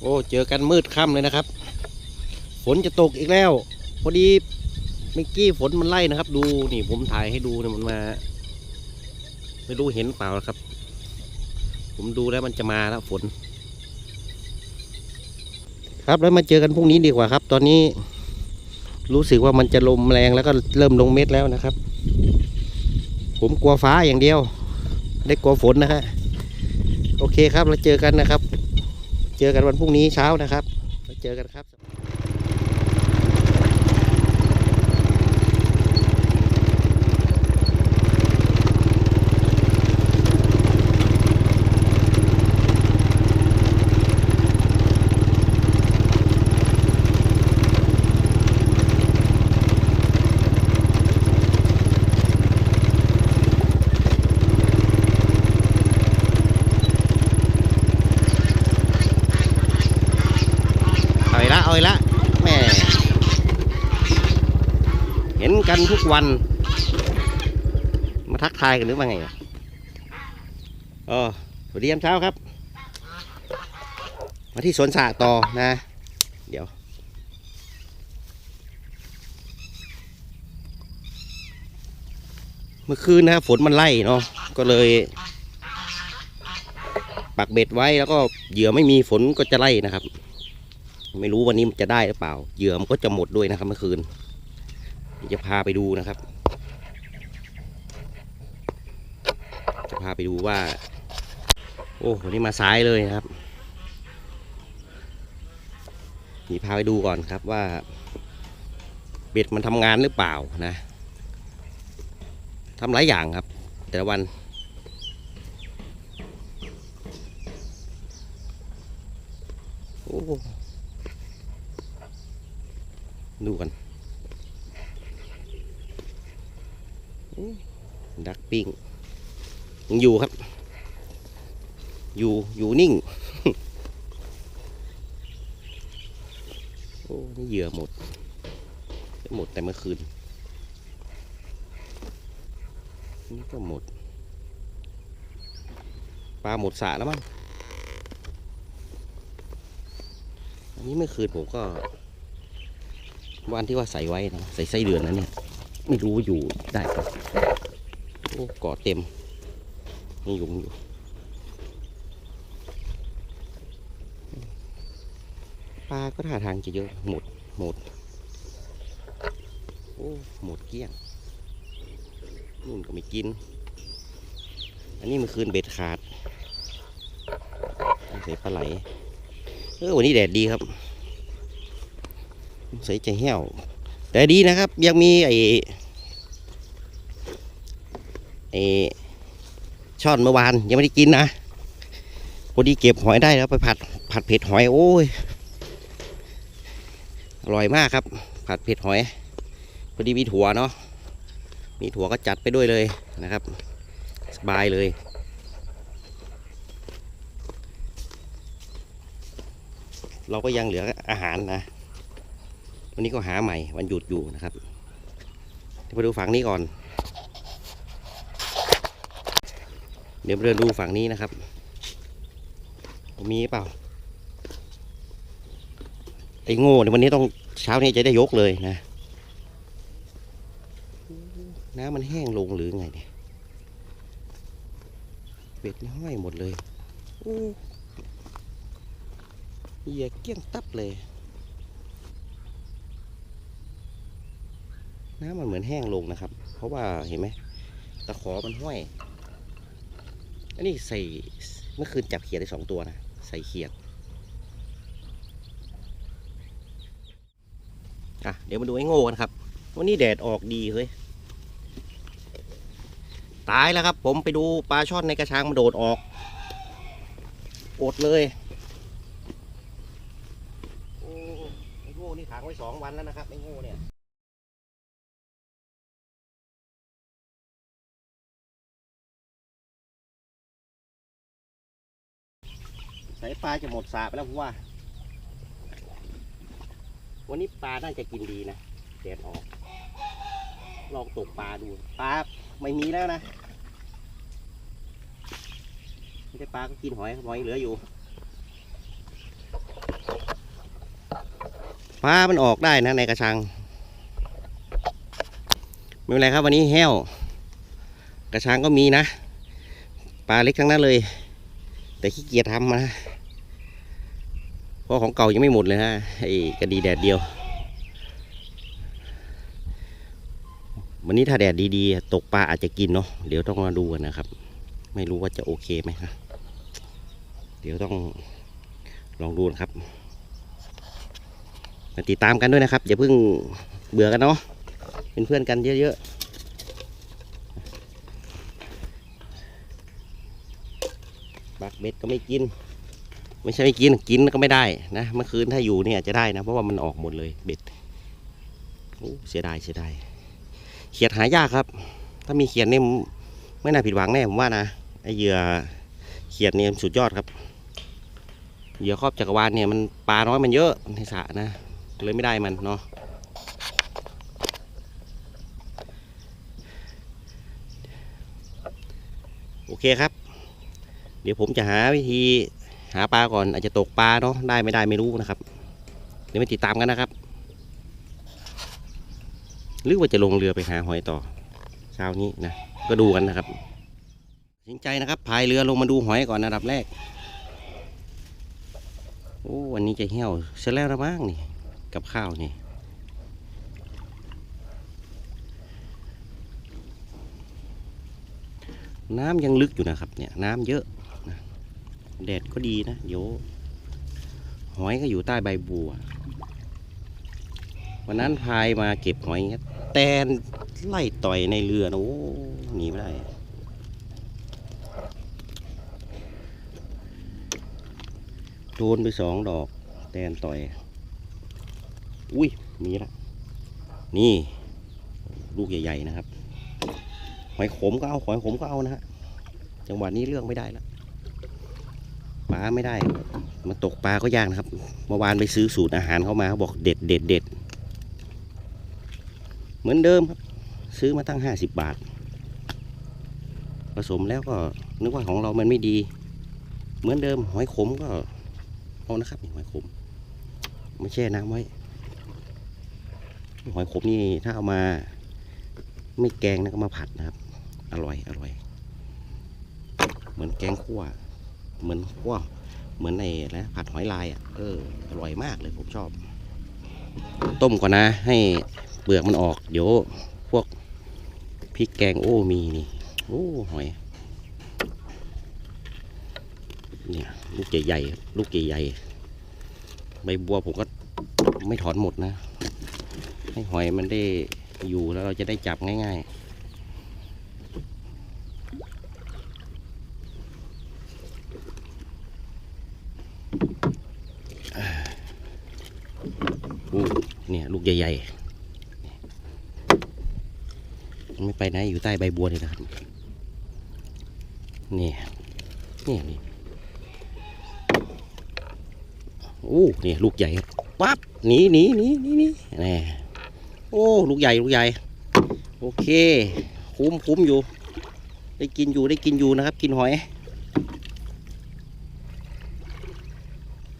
โอ้เจอกันมืดค่ำเลยนะครับ ฝนจะตกอีกแล้ว พอดีเมื่อกี้ฝนมันไล่นะครับ ดูนี่ผมถ่ายให้ดูเนี่ยมันมา ไม่รู้เห็นเปล่าครับ ผมดูแล้วมันจะมาแล้วฝน ครับแล้วมาเจอกันพรุ่งนี้ดีกว่าครับ ตอนนี้รู้สึกว่ามันจะลมแรงแล้วก็เริ่มลงเม็ดแล้วนะครับ ผมกลัวฟ้าอย่างเดียว ได้กลัวฝนนะฮะโอเคครับเราเจอกันนะครับ เจอกันวันพรุ่งนี้เช้านะครับแล้วเจอกันครับ เอาอีกละแหม่เห็นกันทุกวัน มาทักทายกันหรือว่าไงอะอ๋อสวัสดียามเช้าครับ มาที่สวนสระต่อนะ เดี๋ยว เมื่อคืนนะฝนมันไล่เนาะก็เลยปักเบ็ดไว้แล้วก็เหยื่อไม่มีฝนก็จะไล่นะครับ ไม่รู้วันนี้มันจะได้หรือเปล่า เหยื่อมันก็จะหมดด้วยนะครับเมื่อคืนจะพาไปดูนะครับ จะพาไปดูว่า โอ้วันนี้มาซ้ายเลยนะครับนี่พาไปดูก่อนครับว่า เบ็ดมันทำงานหรือเปล่านะทำหลายอย่างครับ แต่ละวัน โอ้ ดูกันดักปิ้งยังอยู่ครับ อยู่อยู่นิ่ง โอ้ นี่เหยื่อหมด หมดแต่เมื่อคืน นี่ก็หมด ปลาหมดสระแล้วมั้ง อันนี้เมื่อคืนผมก็ วันที่ว่าใส่ไว้นะใส่ไส้เดือนนะเนี่ย ไม่รู้อยู่ได้ปะโอ้กาะเต็มยังยุงอยู่ปลาก็ท่าทางจะเยอะหมดหมดโอ้หมดเกลี้ยงนู่นก็ไม่กิน อันนี้มื่อคืนเบ็ดขาดใส่ปลาไหลเออวันนี้แดดดีครับ ใส่ใจแห้ว แต่ดีนะครับ ยังมีไอ้ไอ้ช่อนเมื่อวานยังไม่ได้กินนะพอดีเก็บหอยได้แล้วไปผัดผัดเผ็ดหอยโอ้ยอร่อยมากครับ ผัดเผ็ดหอยพอดีมีถั่วเนาะมีถั่วก็จัดไปด้วยเลยนะครับ สบายเลยเราก็ยังเหลืออาหารนะ วันนี้ก็หาใหม่วันหยุดอยู่นะครับเดี๋ยวมาดูฝั่งนี้ก่อน เดี๋ยวมาเดินดูฝั่งนี้นะครับมีเปล่าไอ้โง่เนี่ยวันนี้ต้องเช้านี้จะได้ยกเลยนะน้ำมันแห้งลงหรือไงเนี่ยเบ็ดนี่ห้อยหมดเลยอู้เหยียเกลี้ยงตับเลย น้ำมันเหมือนแห้งลงนะครับ เพราะว่าเห็นไหมตะขอมันห้อย อันนี้ใส่เมื่อคืนจับเขียดได้สองตัวนะ ใส่เขียด อะ เดี๋ยวมาดูไอ้โง่กันครับ วันนี้แดดออกดีเฮ้ย ตายแล้วครับ ผมไปดูปลาช่อนในกระชังมันโดดออก อดเลย โอ้ ไอ้โง่นี่ขังไว้สองวันแล้วนะครับ ไอ้โง่เนี่ย สายปลาจะหมดสาไปแล้วผมว่า วันนี้ปลาน่าจะกินดีนะแดดออก ลองตกปลาดูปลาไม่มีแล้วนะไม่ได้ปลาก็กินหอยหอยเหลืออยู่ปลามันออกได้นะในกระชังไม่เป็นไรครับวันนี้แห้ว กระชังก็มีนะ ปลาเล็กทั้งนั้นเลย แต่ขี้เกียจทำนะเพราะของเก่ายังไม่หมดเลยนะไอ้กระดีแดดเดียว วันนี้ถ้าแดดดีๆ ตกปลาอาจจะกินเนาะเดี๋ยวต้องมาดูกันนะครับ ไม่รู้ว่าจะโอเคไหมนะเดี๋ยวต้องลองดูนะครับมาติดตามกันด้วยนะครับ อย่าเพิ่งเบื่อกันเนาะเป็นเพื่อนกันเยอะๆ บัก เบ็ดก็ไม่กิน ไม่ใช่ไม่กินกินก็ไม่ได้นะเมื่อคืนถ้าอยู่เนี่ยจะได้นะเพราะว่ามันออกหมดเลยเบ็ดโอ้เสียดายเสียดายเขียดหายากครับ ถ้ามีเขียดเนี่ยไม่น่าผิดหวังแน่ผมว่านะไอเหยื่อเขียดเนี่ยสุดยอดครับเหยื่อครอบจักรวาลเนี่ยมันปลาน้อยมันเยอะในสระนะเลยไม่ได้มันเนาะโอเคครับ เดี๋ยวผมจะหาวิธีหาปลาก่อนอาจจะตกปลาเนาะได้ไม่ได้ไม่รู้นะครับ เดี๋ยวมาติดตามกันนะครับ หรือว่าจะลงเรือไปหาหอยต่อเช้านี้นะก็ดูกันนะครับตัดสินใจนะครับพายเรือลงมาดูหอยก่อนอันดับแรกโอ้วันนี้จะเหี่ยวเสร็จแล้วนะบ้างนี่กับข้าวนี่น้ำยังลึกอยู่นะครับเนี่ยน้ำเยอะ แดดก็ดีนะ เดี๋ยว หอยก็อยู่ใต้ใบบัว วันนั้นพายมาเก็บหอยครับแตนไล่ต่อยในเรือนะโอ้หนีไม่ได้โดนไปสองดอก แตนต่อย อุ้ย มีละ นี่ ลูกใหญ่ ๆ นะครับ หอยขมก็เอา หอยขมก็เอานะฮะ จังหวะนี้เลือกไม่ได้ละ ปลาไม่ได้ มาตกปลาก็ยากนะครับ เมื่อวานไปซื้อสูตรอาหารเข้ามาเขาบอกเด็ดเด็ดเด็ดเหมือนเดิมครับ ซื้อมาตั้งห้าสิบบาท ผสมแล้วก็นึกว่าของเรามันไม่ดี เหมือนเดิมหอยขมก็เอานะครับหอยขมไม่แช่น้ำไว้ หอยขมนี่ถ้าเอามาไม่แกงนะก็มาผัดนะครับ อร่อยอร่อย เหมือนแกงขั่ว เหมือนขั่วเหมือนในนะผัดหอยลายอะเอออร่อยมากเลยผมชอบ ต้มก่อนนะให้เปลือกมันออก เดี๋ยวพวกพริกแกงโอ้มีนี่โอ้หอยเนี่ยลูกใหญ่ๆลูกใหญ่ๆใบบัวผมก็ไม่ถอนหมดนะ ให้หอยมันได้อยู่แล้วเราจะได้จับง่าย ๆอู้ เนี่ยลูกใหญ่ๆไม่ไปไหนอยู่ใต้ใบบัวนี่นะครับนี่นี่นี่โอ้เนี่ยลูกใหญ่ปั๊บหนีหนีหนีหนีหนีแน่โอ้ลูกใหญ่ลูกใหญ่ โอเค คุ้มคุ้มอยู่ ได้กินอยู่ได้กินอยู่นะครับ กินหอย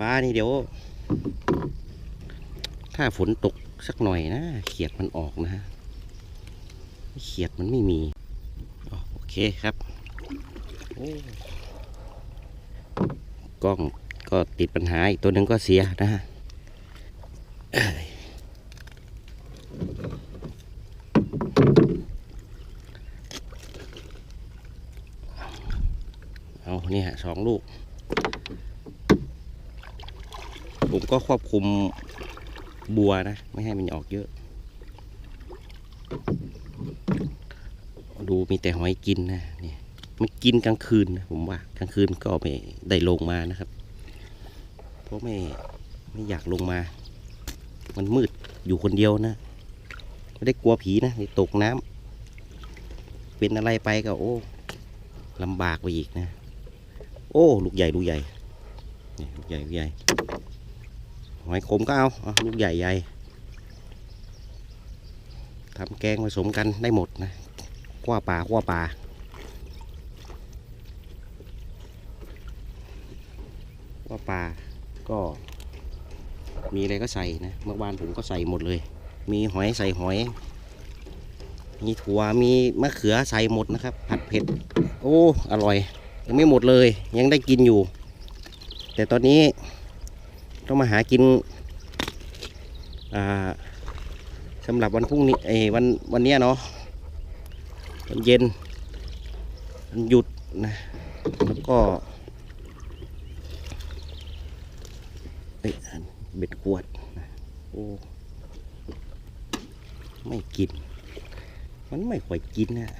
ปลานี่เดี๋ยว ถ้าฝนตกสักหน่อยนะเขียดมันออกนะฮะเขียดมันไม่มีโอเคครับกล้องก็ติดปัญหาอีกตัวหนึ่งก็เสียนะฮะเอาเนี่ยสองลูก ผมก็ควบคุม บัวนะ ไม่ให้มันออกเยอะ ดูมีแต่หอยกินนะเนี่ยมันกินกลางคืนนะผมว่ากลางคืนก็ไม่ได้ลงมานะครับ เพราะไม่ไม่อยากลงมา มันมืดอยู่คนเดียวนะ ไม่ได้กลัวผีนะตกน้ำเป็นอะไรไปก็โอ้ลำบากไปอีกนะ โอ้ ลูกใหญ่ ลูกใหญ่ลูกใหญ่ ลูกใหญ่ หอยขมก็เอาลูกใหญ่ใหญ่ทำแกงผสมกันได้หมดนะกว่าปลากว่าปลาว่าปลาก็มีอะไรก็ใส่นะเมื่อวานผมก็ใส่หมดเลย มีหอยใส่หอย มีถั่วมีมะเขือใส่หมดนะครับ ผัดเผ็ด โอ้ อร่อย ยังไม่หมดเลย ยังได้กินอยู่ แต่ตอนนี้ ต้องมาหากินสำหรับวันพรุ่งนี้เอยวันวันเนี้ยเนาะวันเย็นวันหยุดนะแล้วก็เอ้ยเบ็ดกวดโอ้ไม่กิน มันไม่ค่อยกินนะ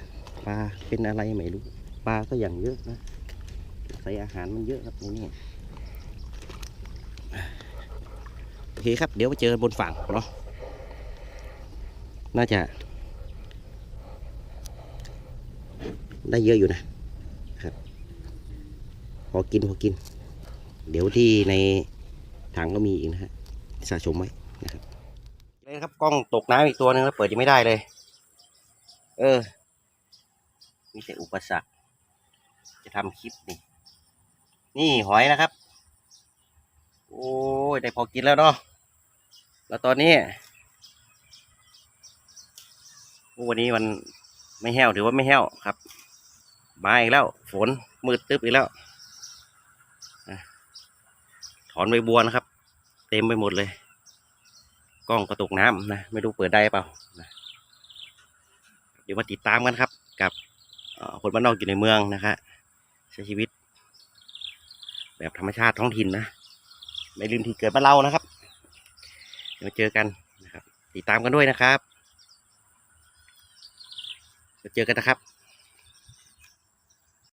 ปลาเป็นอะไรไม่รู้ ปลาก็อย่างเยอะนะใส่อาหารมันเยอะครับในนี่โอ เคครับ เดี๋ยวไปเจอบนฝั่งเนาะน่าจะ ได้เยอะอยู่นะครับ พอกินพอกิน เดี๋ยวที่ในถังก็มีอีกนะฮะสะสมไว้นะครับเลยครับกล้องตกน้ำอีกตัวหนึงแล้วเปิดยังไม่ได้เลย เออ มีแต่อุปสรรค จะทำคลิปนี่ นี่หอยนะครับ โอ้ย ได้พอกินแล้วเนาะ แล้วตอนนี้วันนี้มันไม่แห้วถือว่าไม่แห้วครับ มาอีกแล้ว ฝนมืดตึ๊บอีกแล้ว ถอนใบบัวนะครับ เต็มไปหมดเลย กล้องกระตกน้ำนะ ไม่รู้เปิดได้เปล่านะเดี๋ยวมาติดตามกันครับ กับคนบ้านนอกอยู่ในเมืองนะครับใช้ชีวิต แบบธรรมชาติท้องถิ่นนะ ไม่ลืมที่เกิดบ้านเรานะครับ ดี๋ยวมาเจอกันนะครับติดตามกันด้วยนะครับเจอกันนะครับ